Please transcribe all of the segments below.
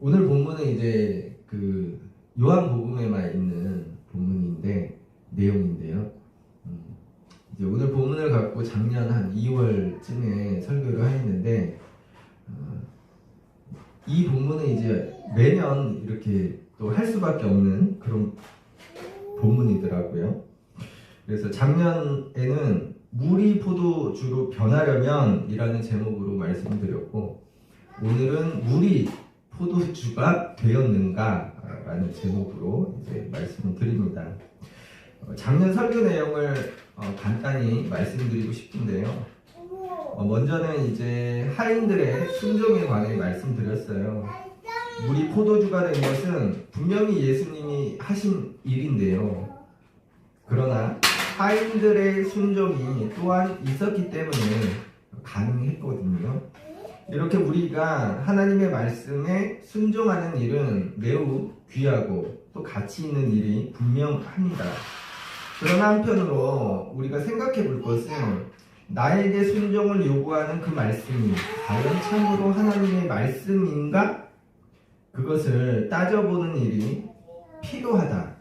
오늘 본문은 이제 그 요한복음에만 있는 본문인데 내용인데요. 음, 이제 오늘 본문을 갖고 작년 한 2월쯤에 설교를 하였는데 어, 이 본문은 이제 매년 이렇게 또 할 수밖에 없는 그런 본문이더라고요. 그래서 작년에는 물이 포도주로 변하려면 이라는 제목으로 말씀드렸고 오늘은 물이 포도주가 되었는가라는 제목으로 이제 말씀을 드립니다. 어, 작년 설교 내용을 어, 간단히 말씀드리고 싶은데요. 어, 먼저는 이제 하인들의 순종에 관해 말씀드렸어요. 물이 포도주가 된 것은 분명히 예수님이 하신 일인데요. 그러나 하인들의 순종이 또한 있었기 때문에 가능했거든요. 이렇게 우리가 하나님의 말씀에 순종하는 일은 매우 귀하고 또 가치 있는 일이 분명합니다. 그러나 한편으로 우리가 생각해 볼 것은 나에게 순종을 요구하는 그 말씀이 과연 참으로 하나님의 말씀인가? 그것을 따져보는 일이 필요하다.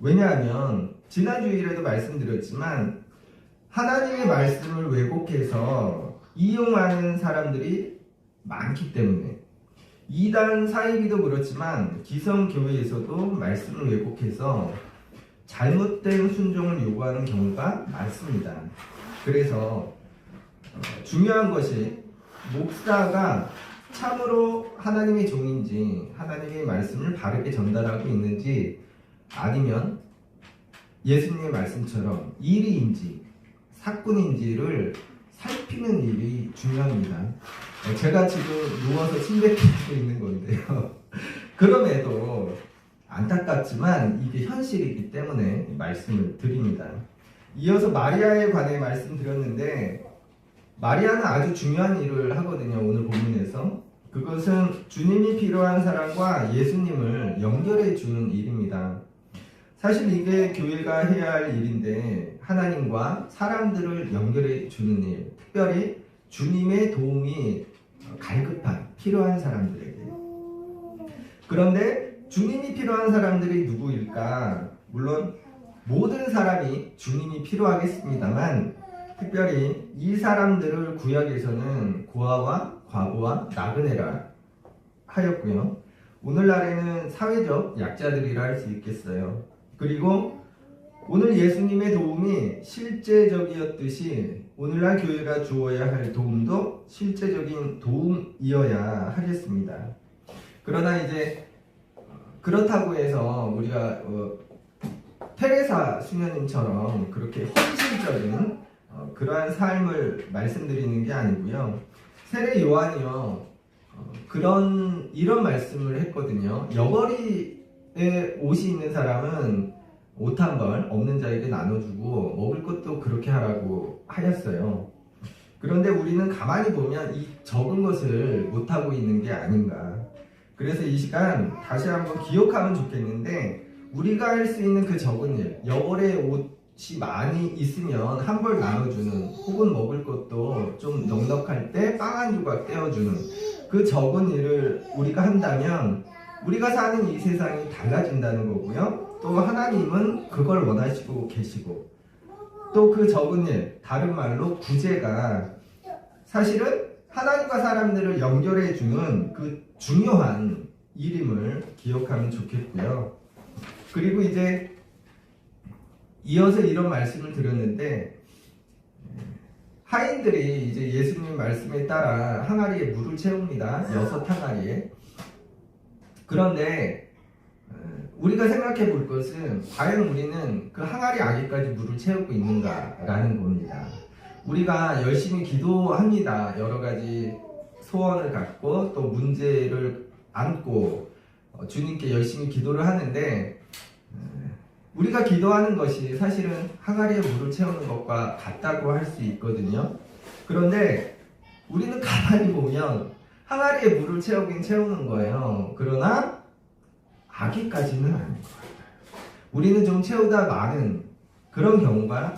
왜냐하면 지난 주일에도 말씀드렸지만 하나님의 말씀을 왜곡해서 이용하는 사람들이 많기 때문에 이단 사이비도 그렇지만 기성교회에서도 말씀을 왜곡해서 잘못된 순종을 요구하는 경우가 많습니다. 그래서 어, 중요한 것이 목사가 참으로 하나님의 종인지 하나님의 말씀을 바르게 전달하고 있는지 아니면 예수님의 말씀처럼 일이인지 사건인지를 살피는 일이 중요합니다. 어, 제가 지금 누워서 침뱉고 있는 건데요. 그럼에도 안타깝지만 이게 현실이기 때문에 말씀을 드립니다. 이어서 마리아에 관해 말씀드렸는데 마리아는 아주 중요한 일을 하거든요. 오늘 본문에서 그것은 주님이 필요한 사람과 예수님을 연결해 주는 일입니다. 사실 이게 교회가 해야 할 일인데 하나님과 사람들을 연결해 주는 일, 특별히 주님의 도움이 갈급한 필요한 사람들에게. 그런데 주님이 필요한 사람들이 누구일까? 물론 모든 사람이 주님이 필요하겠습니다만 특별히 이 사람들을 구약에서는 고아와 과부와 나그네라 하였고요. 오늘날에는 사회적 약자들이라 할 수 있겠어요. 그리고 오늘 예수님의 도움이 실제적이었듯이 오늘날 교회가 주어야 할 도움도 실제적인 도움이어야 하겠습니다. 그러나 이제 그렇다고 해서 우리가 어, 테레사 수녀님처럼 그렇게 헌신적인 어, 그러한 삶을 말씀드리는 게 아니고요. 세례 요한이요 어, 그런 이런 말씀을 했거든요. 여벌이에 옷이 있는 사람은 옷한벌 없는 자에게 나눠주고 먹을 것도 그렇게 하라고 하였어요. 그런데 우리는 가만히 보면 이 적은 것을 못하고 있는 게 아닌가. 그래서 이 시간 다시 한번 기억하면 좋겠는데 우리가 할 수 있는 그 적은 일, 여벌의 옷이 많이 있으면 한 벌 나눠주는 혹은 먹을 것도 좀 넉넉할 때 빵 한 조각 떼어주는 그 적은 일을 우리가 한다면 우리가 사는 이 세상이 달라진다는 거고요. 또 하나님은 그걸 원하시고 계시고 또 그 적은 일, 다른 말로 구제가 사실은 하나님과 사람들을 연결해 주는 그 중요한 일임을 기억하면 좋겠고요. 그리고 이제 이어서 이런 말씀을 드렸는데 하인들이 이제 예수님 말씀에 따라 항아리에 물을 채웁니다. 여섯 항아리에. 그런데 어, 우리가 생각해 볼 것은 과연 우리는 그 항아리 아기까지 물을 채우고 있는가라는 겁니다. 우리가 열심히 기도합니다. 여러 가지 소원을 갖고 또 문제를 안고 어, 주님께 열심히 기도를 하는데 어, 우리가 기도하는 것이 사실은 항아리에 물을 채우는 것과 같다고 할 수 있거든요. 그런데 우리는 가만히 보면 항아리에 물을 채우긴 채우는 거예요. 그러나 아기까지는 아닌 거예요. 우리는 좀 채우다 많은 그런 경우가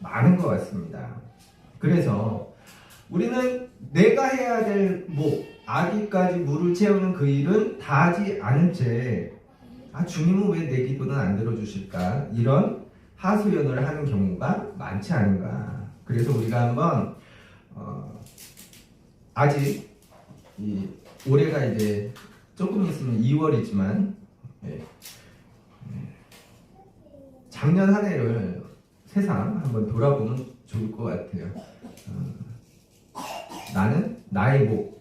많은 것 같습니다. 그래서 우리는 내가 해야 될 목, 아기까지 물을 채우는 그 일은 다 하지 않은 채 아, 주님은 왜 내 기도는 안 들어주실까? 이런 하소연을 하는 경우가 많지 않은가. 그래서 우리가 한번, 어, 아직, 이, 올해가 이제 조금 있으면 2월이지만, 예, 예, 작년 한 해를 세상 한번 돌아보면 좋을 것 같아요. 어, 나는 나의 목,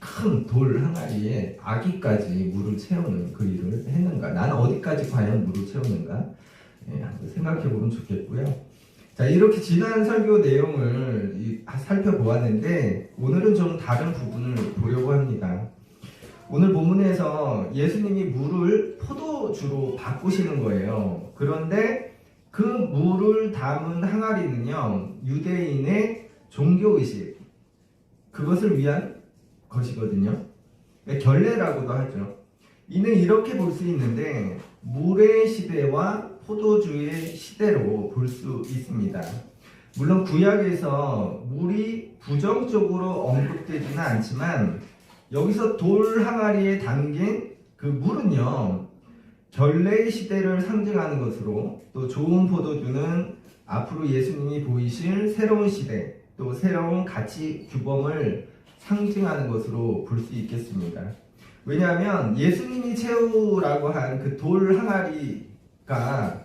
그큰돌 항아리에 아기까지 물을 채우는 그 일을 했는가? 나는 어디까지 과연 물을 채우는가? 예, 한번 생각해 보면 좋겠고요. 자, 이렇게 지난 설교 내용을 이- 살펴보았는데, 오늘은 좀 다른 부분을 보려고 합니다. 오늘 본문에서 예수님이 물을 포도주로 바꾸시는 거예요. 그런데 그 물을 담은 항아리는요, 유대인의 종교의식, 그것을 위한 것이거든요. 그러니까 결례라고도 하죠. 이는 이렇게 볼 수 있는데 물의 시대와 포도주의 시대로 볼 수 있습니다. 물론 구약에서 물이 부정적으로 언급되지는 않지만 여기서 돌 항아리에 담긴 그 물은요 결례의 시대를 상징하는 것으로 또 좋은 포도주는 앞으로 예수님이 보이실 새로운 시대 또 새로운 가치 규범을 상징하는 것으로 볼 수 있겠습니다. 왜냐하면 예수님이 채우라고 한 그 돌 항아리가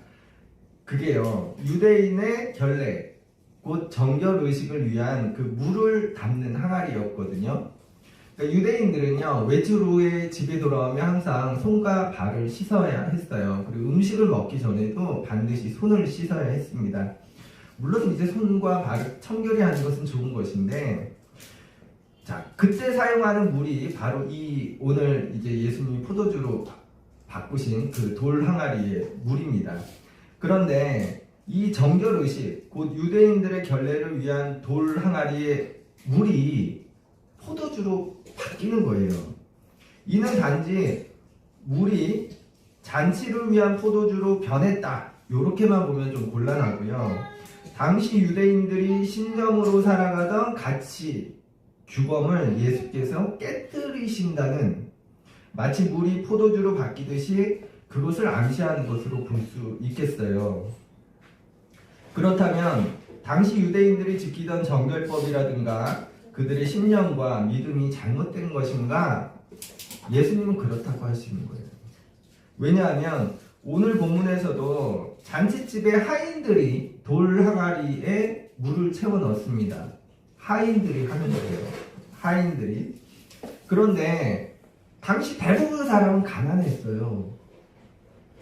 그게요 유대인의 결례 곧 정결 의식을 위한 그 물을 담는 항아리였거든요. 그러니까 유대인들은요 후에 집에 돌아오면 항상 손과 발을 씻어야 했어요. 그리고 음식을 먹기 전에도 반드시 손을 씻어야 했습니다. 물론 이제 손과 발을 청결히 하는 것은 좋은 것인데 자, 그때 사용하는 물이 바로 이 오늘 이제 예수님이 포도주로 바- 바꾸신 그 돌 항아리의 물입니다. 그런데 이 정결 의식, 곧 유대인들의 결례를 위한 돌 항아리의 물이 포도주로 바뀌는 거예요. 이는 단지 물이 잔치를 위한 포도주로 변했다. 이렇게만 보면 좀 곤란하고요. 당시 유대인들이 신념으로 살아가던 가치, 규범을 예수께서 깨뜨리신다는 마치 물이 포도주로 바뀌듯이 그것을 암시하는 것으로 볼 수 있겠어요. 그렇다면 당시 유대인들이 지키던 정결법이라든가 그들의 신념과 믿음이 잘못된 것인가? 예수님은 그렇다고 하시는 거예요. 왜냐하면 오늘 본문에서도 잔치집에 하인들이 돌 항아리에 물을 채워 넣습니다. 하인들이 하는 거예요. 하인들이. 그런데 당시 대부분 사람은 가난했어요.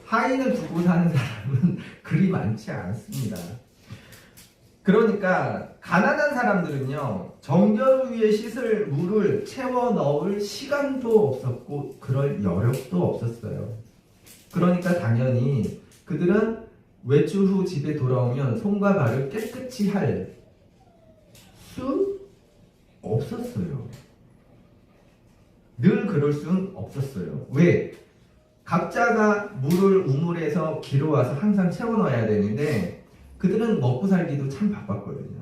하인을 두고 사는 사람은 그리 많지 않습니다. 그러니까 가난한 사람들은요 정결을 위해 씻을 물을 채워 넣을 시간도 없었고 그럴 여력도 없었어요. 그러니까 당연히 그들은 외출 후 집에 돌아오면 손과 발을 깨끗이 할 수 없었어요. 늘 그럴 수는 없었어요. 왜? 각자가 물을 우물에서 길어와서 항상 채워 넣어야 되는데 그들은 먹고 살기도 참 바빴거든요.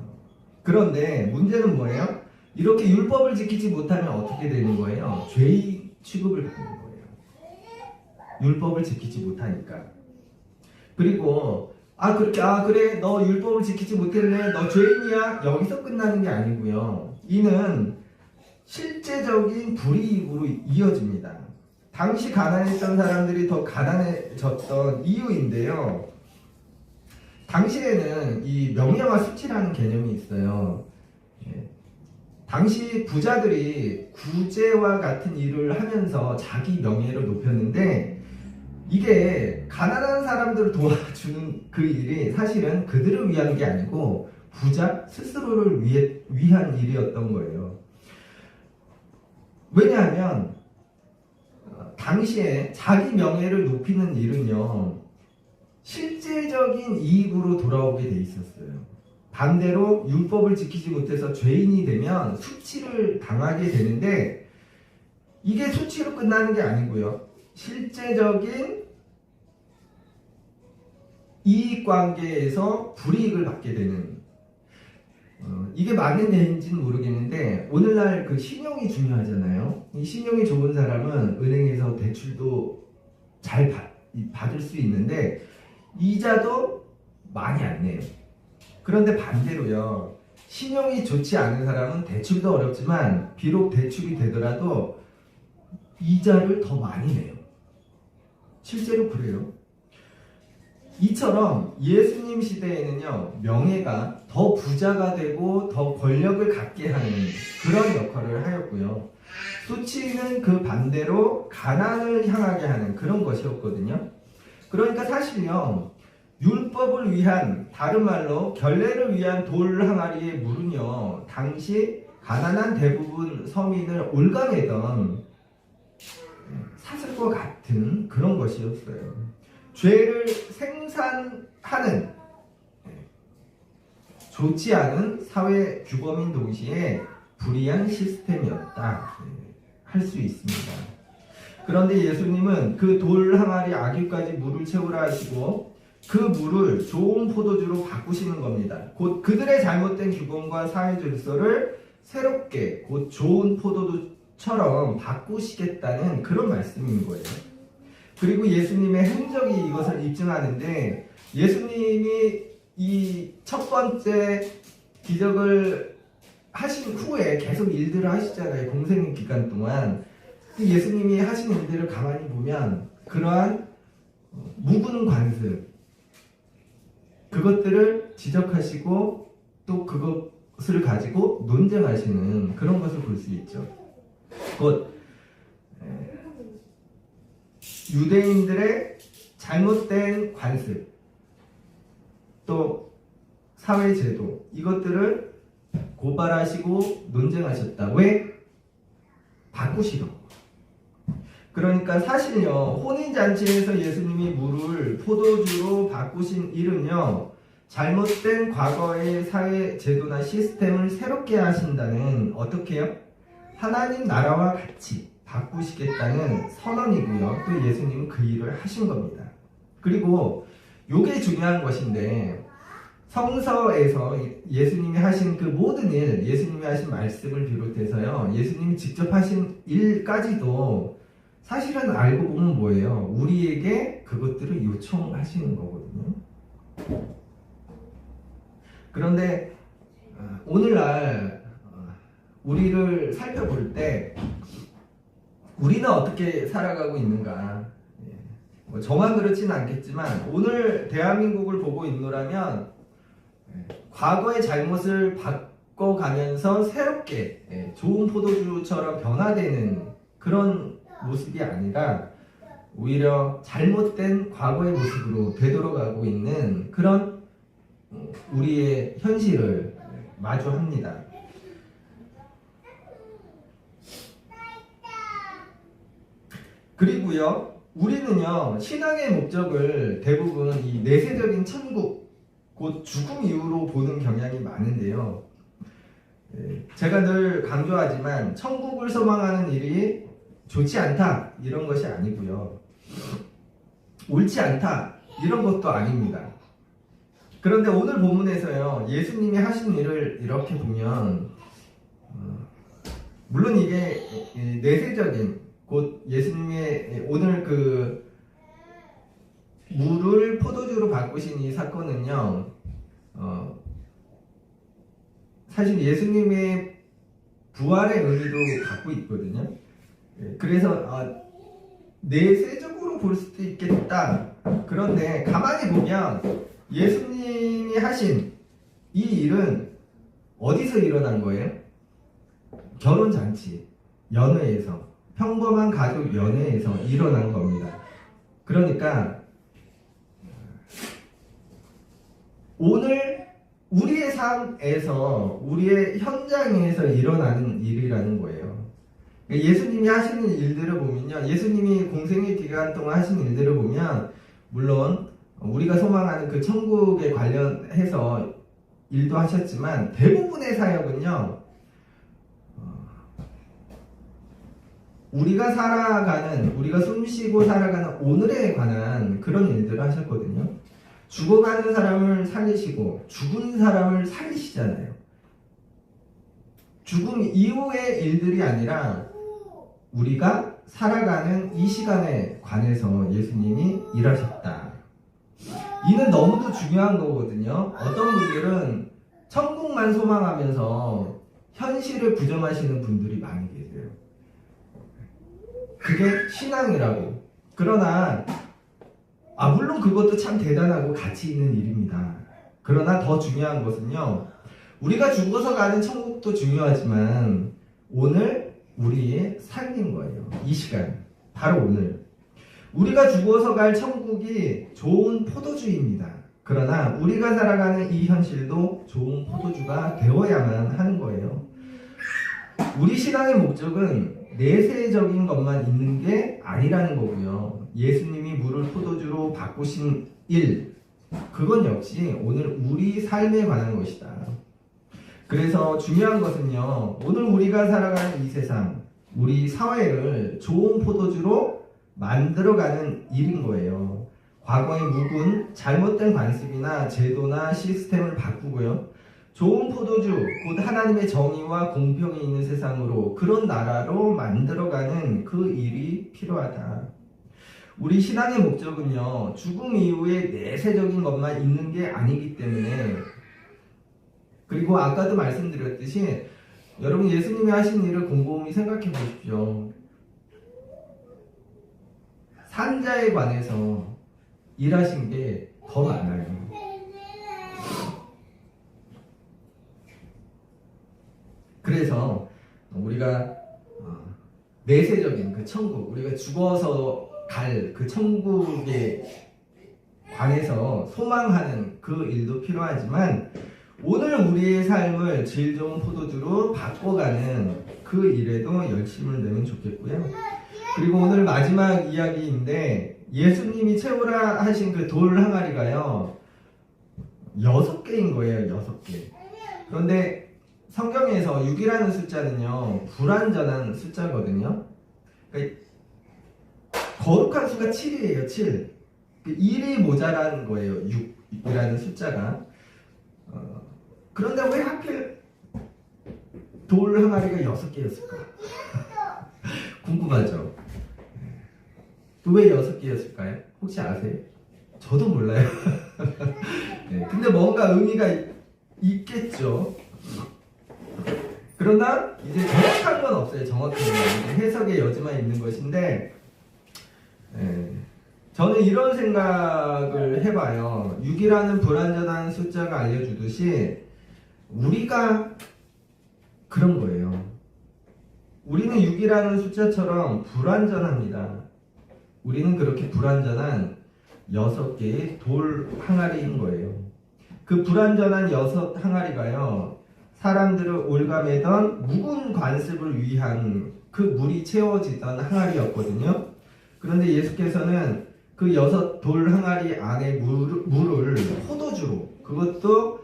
그런데 문제는 뭐예요? 이렇게 율법을 지키지 못하면 어떻게 되는 거예요? 죄인 취급을 받는 거예요. 율법을 지키지 못하니까. 그리고 아 그렇게 아 그래 너 율법을 지키지 못했네 너 죄인이야 여기서 끝나는 게 아니고요. 이는 실제적인 불이익으로 이어집니다. 당시 가난했던 사람들이 더 가난해졌던 이유인데요. 당시에는 이 명예와 수치라는 개념이 있어요. 예. 당시 부자들이 구제와 같은 일을 하면서 자기 명예를 높였는데 이게 가난한 사람들을 도와주는 그 일이 사실은 그들을 위한 게 아니고 부자 스스로를 위해, 위한 일이었던 거예요. 왜냐하면 어, 당시에 자기 명예를 높이는 일은요 실제적인 이익으로 돌아오게 돼 있었어요. 반대로 율법을 지키지 못해서 죄인이 되면 수치를 당하게 되는데 이게 수치로 끝나는 게 아니고요. 실제적인 이익 관계에서 불이익을 받게 되는 어, 이게 맞는 얘기인지는 모르겠는데 오늘날 그 신용이 중요하잖아요. 이 신용이 좋은 사람은 은행에서 대출도 잘 받, 이- 받을 수 있는데 이자도 많이 안 내요. 그런데 반대로요. 신용이 좋지 않은 사람은 대출도 어렵지만 비록 대출이 되더라도 이자를 더 많이 내요. 실제로 그래요. 이처럼 예수님 시대에는요, 명예가 더 부자가 되고 더 권력을 갖게 하는 그런 역할을 하였고요. 수치는 그 반대로 가난을 향하게 하는 그런 것이었거든요. 그러니까 사실요, 율법을 위한, 다른 말로 결례를 위한 돌 항아리의 물은요, 당시 가난한 대부분 서민을 올가매던 사슬과 같은 그런 것이었어요. 죄를 생산하는 좋지 않은 사회 규범인 동시에 불이한 시스템이었다 할 수 있습니다. 그런데 예수님은 그 돌 항아리 아기까지 물을 채우라 하시고 그 물을 좋은 포도주로 바꾸시는 겁니다. 곧 그들의 잘못된 규범과 사회 질서를 새롭게 곧 좋은 포도주처럼 바꾸시겠다는 그런 말씀인 거예요. 그리고 예수님의 행적이 이것을 입증하는데 예수님이 이 첫 번째 기적을 하신 후에 계속 일들을 하시잖아요. 공생 기간 동안 그 예수님이 하신 일들을 가만히 보면 그러한 어, 묵은 관습 그것들을 지적하시고 또 그것을 가지고 논쟁하시는 그런 것을 볼 수 있죠. 곧 에, 유대인들의 잘못된 관습 또 사회 제도 이것들을 고발하시고 논쟁하셨다. 왜? 바꾸시려고. 그러니까 사실요 혼인 잔치에서 예수님이 물을 포도주로 바꾸신 일은요 잘못된 과거의 사회 제도나 시스템을 새롭게 하신다는 어떻게요? 하나님 나라와 같이 바꾸시겠다는 선언이고요. 또 예수님은 그 일을 하신 겁니다. 그리고 요게 중요한 것인데 성서에서 예수님이 하신 그 모든 일, 예수님이 하신 말씀을 비롯해서요, 예수님이 직접 하신 일까지도 사실은 알고 보면 뭐예요? 우리에게 그것들을 요청하시는 거거든요. 그런데 어, 오늘날 어, 우리를 살펴볼 때 우리는 어떻게 살아가고 있는가? 예, 뭐 저만 그렇지는 않겠지만 오늘 대한민국을 보고 있노라면 예, 과거의 잘못을 바꿔가면서 새롭게 예, 좋은 포도주처럼 변화되는 그런 모습이 아니라 오히려 잘못된 과거의 모습으로 되돌아가고 있는 그런 어, 우리의 현실을 마주합니다. 그리고요, 우리는요, 신앙의 목적을 대부분 이 내세적인 천국, 곧 죽음 이후로 보는 경향이 많은데요. 예, 제가 늘 강조하지만 천국을 소망하는 일이 좋지 않다 이런 것이 아니고요. 옳지 않다 이런 것도 아닙니다. 그런데 오늘 본문에서요 예수님이 하신 일을 이렇게 보면 어, 물론 이게 이 내세적인 곧 예수님의 오늘 그 물을 포도주로 바꾸신 이 사건은요 어, 사실 예수님의 부활의 의미도 갖고 있거든요. 예, 그래서 아, 내세적으로 볼 수도 있겠다. 그런데 가만히 보면 예수님이 하신 이 일은 어디서 일어난 거예요? 결혼 잔치, 연회에서 평범한 가족 연회에서 일어난 겁니다. 그러니까 오늘 우리의 삶에서 우리의 현장에서 일어나는 일이라는 거예요. 그러니까 예수님이 하시는 일들을 보면요. 예수님이 공생의 기간 동안 하신 일들을 보면 물론 우리가 소망하는 그 천국에 관련해서 일도 하셨지만 대부분의 사역은요. 어, 우리가 살아가는 우리가 숨 쉬고 살아가는 오늘에 관한 그런 일들을 하셨거든요. 죽어가는 사람을 살리시고 죽은 사람을 살리시잖아요. 죽음 이후의 일들이 아니라 우리가 살아가는 이 시간에 관해서 예수님이 일하셨다. 이는 너무도 중요한 거거든요. 어떤 분들은 천국만 소망하면서 현실을 부정하시는 분들이 많이 계세요. 그게 신앙이라고. 그러나 아 물론 그것도 참 대단하고 가치 있는 일입니다. 그러나 더 중요한 것은요. 우리가 죽어서 가는 천국도 중요하지만 오늘 우리의 삶인 거예요. 이 시간. 바로 오늘. 우리가 죽어서 갈 천국이 좋은 포도주입니다. 그러나 우리가 살아가는 이 현실도 좋은 포도주가 되어야만 하는 거예요. 우리 신앙의 목적은 내세적인 것만 있는 게 아니라는 거고요. 예수님이 물을 포도주로 바꾸신 일, 그건 역시 오늘 우리 삶에 관한 것이다. 그래서 중요한 것은요, 오늘 우리가 살아가는 이 세상, 우리 사회를 좋은 포도주로 만들어가는 일인 거예요. 과거의 묵은 잘못된 관습이나 제도나 시스템을 바꾸고요. 좋은 포도주, 곧 하나님의 정의와 공평이 있는 세상으로 그런 나라로 만들어가는 그 일이 필요하다. 우리 신앙의 목적은요, 죽음 이후에 내세적인 것만 있는 게 아니기 때문에, 그리고 아까도 말씀드렸듯이, 여러분 예수님이 하신 일을 곰곰이 생각해 보십시오. 산자에 관해서 일하신 게 더 많아요. 그래서 우리가 어, 내세적인 그 천국, 우리가 죽어서 갈 그 천국에 관해서 소망하는 그 일도 필요하지만 오늘 우리의 삶을 질 좋은 포도주로 바꿔가는 그 일에도 열심을 내면 좋겠고요. 그리고 오늘 마지막 이야기인데 예수님이 채우라 하신 그 돌 항아리가요 여섯 개인 거예요 여섯 개. 그런데 성경에서 6이라는 숫자는요 불완전한 숫자거든요. 그러니까 거룩한 수가 7이에요 7. 1이 모자란 거예요 6이라는 숫자가. 어, 그런데 왜 하필 돌 항아리가 여섯 개였을까? 궁금하죠? 또왜 여섯 개였을까요? 혹시 아세요? 저도 몰라요. 네, 근데 뭔가 의미가 있- 있겠죠. 그러나 이제 정확한 건 없어요. 정확한 건 해석의 여지만 있는 것인데 예, 저는 이런 생각을 해봐요. 6이라는 불완전한 숫자가 알려주듯이 우리가 그런 거예요. 우리는 6이라는 숫자처럼 불완전합니다. 우리는 그렇게 불완전한 여섯 개의 돌 항아리인 거예요. 그 불완전한 여섯 항아리가요, 사람들을 올가매던 묵은 관습을 위한 그 물이 채워지던 항아리였거든요. 그런데 예수께서는 그 여섯 돌 항아리 안에 물, 물을 포도주로, 그것도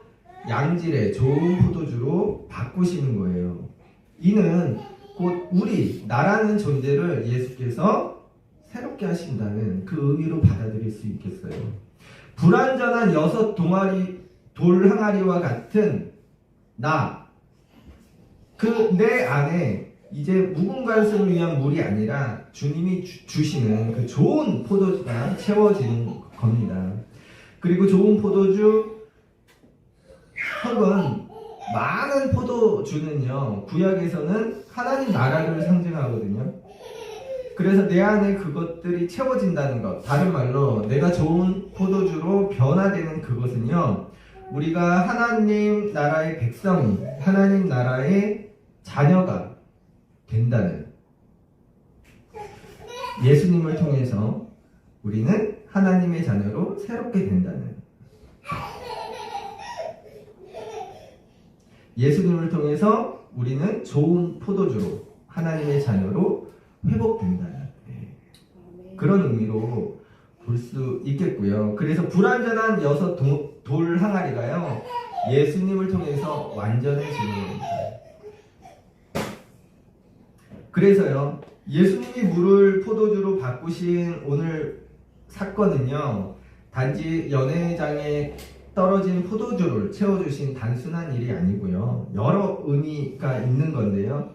양질의 좋은 포도주로 바꾸시는 거예요. 이는 곧 우리, 나라는 존재를 예수께서 새롭게 하신다는 그 의미로 받아들일 수 있겠어요. 불완전한 여섯 동아리 돌 항아리와 같은 나, 그 내 안에 이제 묵은 관습을 위한 물이 아니라 주님이 주, 주시는 그 좋은 포도주가 채워지는 겁니다. 그리고 좋은 포도주 혹은 많은 포도주는요 구약에서는 하나님 나라를 상징하거든요. 그래서 내 안에 그것들이 채워진다는 것. 다른 말로 내가 좋은 포도주로 변화되는 그것은요. 우리가 하나님 나라의 백성이 하나님 나라의 자녀가 된다는 예수님을 통해서 우리는 하나님의 자녀로 새롭게 된다는 예수님을 통해서 우리는 좋은 포도주로 하나님의 자녀로 회복된다는 네. 그런 의미로 볼 수 있겠고요. 그래서 불완전한 여섯 도- 돌 항아리가요 예수님을 통해서 완전해지는 겁니다. 그래서요 예수님이 물을 포도주로 바꾸신 오늘 사건은요 단지 연회장의 떨어진 포도주를 채워주신 단순한 일이 아니고요. 여러 의미가 있는 건데요.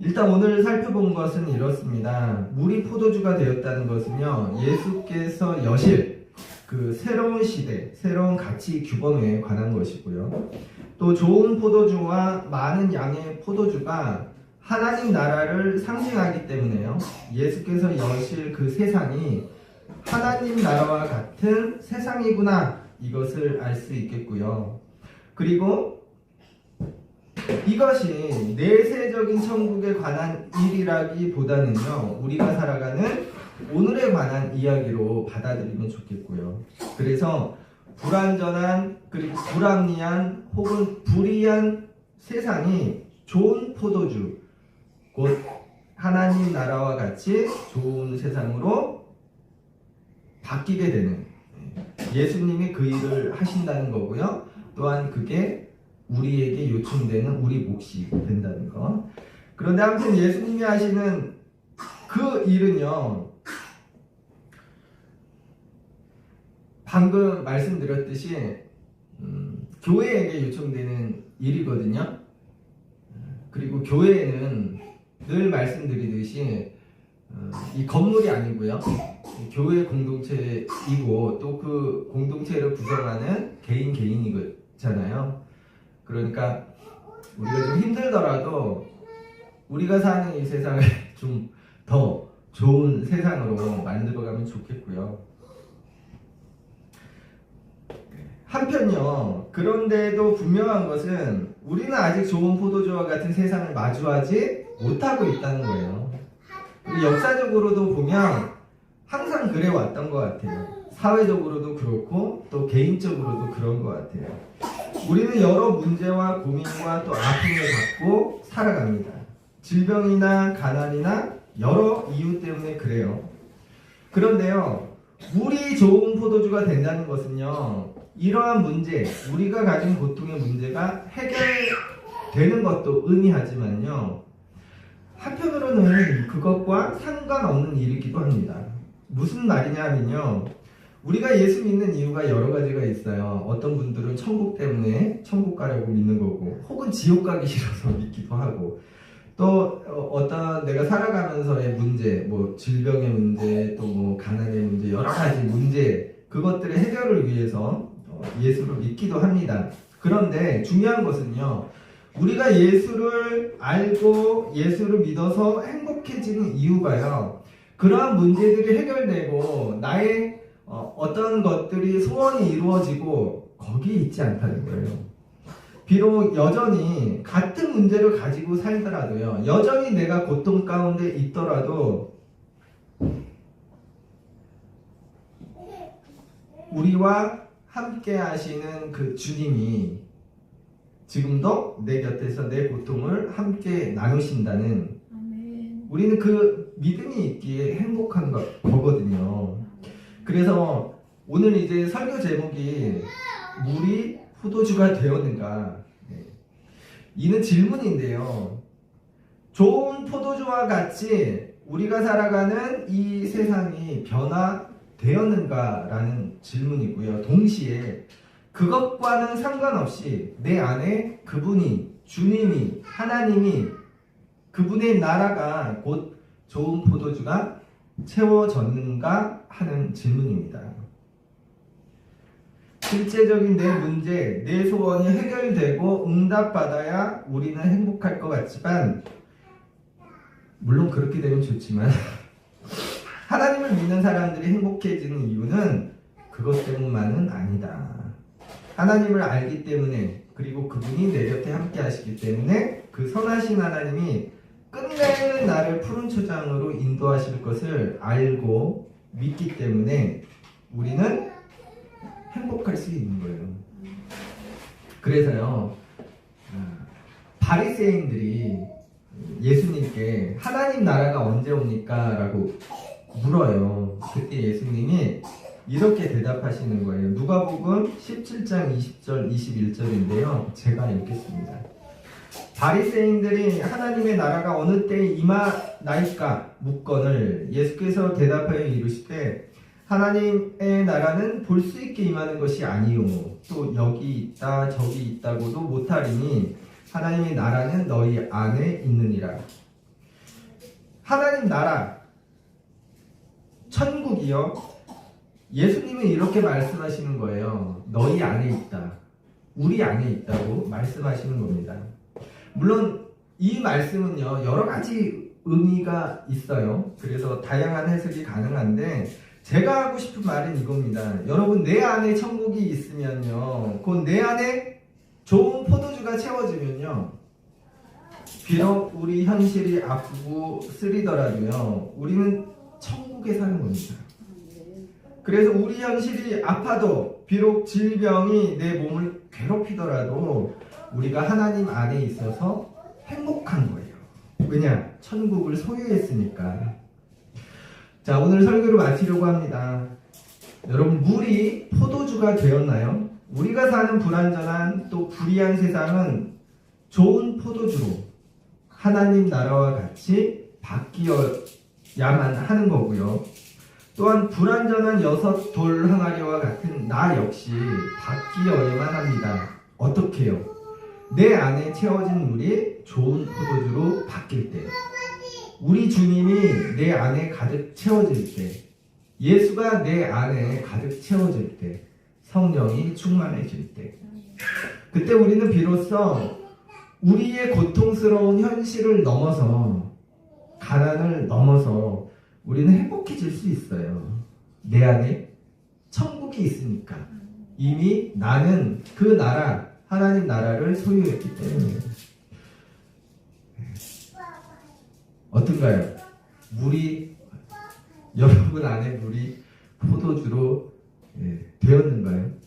일단 오늘 살펴본 것은 이렇습니다. 물이 포도주가 되었다는 것은요. 예수께서 여실 그 새로운 시대, 새로운 가치 규범에 관한 것이고요. 또 좋은 포도주와 많은 양의 포도주가 하나님 나라를 상징하기 때문에요. 예수께서 여실 그 세상이 하나님 나라와 같은 세상이구나 이것을 알 수 있겠고요. 그리고 이것이 내세적인 천국에 관한 일이라기보다는요, 우리가 살아가는 오늘에 관한 이야기로 받아들이면 좋겠고요. 그래서 불완전한 그리고 불합리한 혹은 불이한 세상이 좋은 포도주, 곧 하나님 나라와 같이 좋은 세상으로 바뀌게 되는 예수님이 그 일을 하신다는 거고요. 또한 그게 우리에게 요청되는 우리 몫이 된다는 거. 그런데 아무튼 예수님이 하시는 그 일은요. 방금 말씀드렸듯이 음, 교회에게 요청되는 일이거든요. 그리고 교회는 늘 말씀드리듯이 어, 이 건물이 아니고요. 이 교회 공동체이고 또 그 공동체를 구성하는 개인 개인이잖아요. 그러니까 우리가 좀 힘들더라도 우리가 사는 이 세상을 좀 더 좋은 세상으로 만들어가면 좋겠고요. 한편요. 그런데도 분명한 것은 우리는 아직 좋은 포도주와 같은 세상을 마주하지 못하고 있다는 거예요. 역사적으로도 보면 항상 그래 왔던 것 같아요. 사회적으로도 그렇고 또 개인적으로도 그런 것 같아요. 우리는 여러 문제와 고민과 또 아픔을 갖고 살아갑니다. 질병이나 가난이나 여러 이유 때문에 그래요. 그런데요, 물이 좋은 포도주가 된다는 것은요, 이러한 문제, 우리가 가진 고통의 문제가 해결되는 것도 의미하지만요, 한편으로는 그것과 상관없는 일이기도 합니다. 무슨 말이냐 하면요. 우리가 예수 믿는 이유가 여러 가지가 있어요. 어떤 분들은 천국 때문에 천국 가려고 믿는 거고, 혹은 지옥 가기 싫어서 믿기도 하고, 또 어, 어떤 내가 살아가면서의 문제, 뭐 질병의 문제, 또 뭐 가난의 문제, 여러 가지 문제, 그것들의 해결을 위해서 어, 예수를 믿기도 합니다. 그런데 중요한 것은요. 우리가 예수를 알고 예수를 믿어서 행복해지는 이유가요. 그러한 문제들이 해결되고 나의 어, 어떤 것들이 소원이 이루어지고 거기에 있지 않다는 거예요. 비록 여전히 같은 문제를 가지고 살더라도요. 여전히 내가 고통 가운데 있더라도 우리와 함께 하시는 그 주님이 지금도 내 곁에서 내 고통을 함께 나누신다는 아멘. 우리는 그 믿음이 있기에 행복한 거, 거거든요. 그래서 오늘 이제 설교 제목이 물이 포도주가 되었는가? 네. 이는 질문인데요. 좋은 포도주와 같이 우리가 살아가는 이 세상이 변화되었는가라는 질문이고요. 동시에 그것과는 상관없이 내 안에 그분이 주님이 하나님이 그분의 나라가 곧 좋은 포도주가 채워졌는가 하는 질문입니다. 실제적인 내 문제, 내 소원이 해결되고 응답받아야 우리는 행복할 것 같지만, 물론 그렇게 되면 좋지만, 하나님을 믿는 사람들이 행복해지는 이유는 그것 때문만은 아니다. 하나님을 알기 때문에, 그리고 그분이 내 곁에 함께 하시기 때문에, 그 선하신 하나님이 끝내 나를 푸른 초장으로 인도하실 것을 알고 믿기 때문에 우리는 행복할 수 있는 거예요. 그래서요, 아, 바리새인들이 예수님께 하나님 나라가 언제 옵니까? 라고 물어요. 그때 예수님이 이렇게 대답하시는 거예요. 누가복음 17장 20절 21절인데요. 제가 읽겠습니다. 바리새인들이 하나님의 나라가 어느 때에 임하나이까 묻건을 예수께서 대답하여 이르시되 하나님의 나라는 볼 수 있게 임하는 것이 아니요. 또 여기 있다 저기 있다고도 못하리니 하나님의 나라는 너희 안에 있느니라. 하나님 나라 천국이요. 예수님은 이렇게 말씀하시는 거예요. 너희 안에 있다. 우리 안에 있다고 말씀하시는 겁니다. 물론 이 말씀은요, 여러 가지 의미가 있어요. 그래서 다양한 해석이 가능한데, 제가 하고 싶은 말은 이겁니다. 여러분, 내 안에 천국이 있으면요, 곧 내 안에 좋은 포도주가 채워지면요, 비록 우리 현실이 아프고 쓰리더라도요, 우리는 천국에 사는 겁니다. 그래서 우리 현실이 아파도 비록 질병이 내 몸을 괴롭히더라도 우리가 하나님 안에 있어서 행복한 거예요. 왜냐? 천국을 소유했으니까. 자, 오늘 설교를 마치려고 합니다. 여러분, 물이 포도주가 되었나요? 우리가 사는 불완전한 또 불의한 세상은 좋은 포도주로 하나님 나라와 같이 바뀌어야만 하는 거고요. 또한 불완전한 여섯 돌 항아리와 같은 나 역시 바뀌어야만 합니다. 어떻게요? 내 안에 채워진 물이 좋은 포도주로 바뀔 때, 우리 주님이 내 안에 가득 채워질 때, 예수가 내 안에 가득 채워질 때, 성령이 충만해질 때, 그때 우리는 비로소 우리의 고통스러운 현실을 넘어서 가난을 넘어서 우리는 행복해질 수 있어요. 내 안에 천국이 있으니까. 이미 나는 그 나라, 하나님 나라를 소유했기 때문에. 어떤가요? 물이, 여러분 안에 물이 포도주로 예, 되었는가요?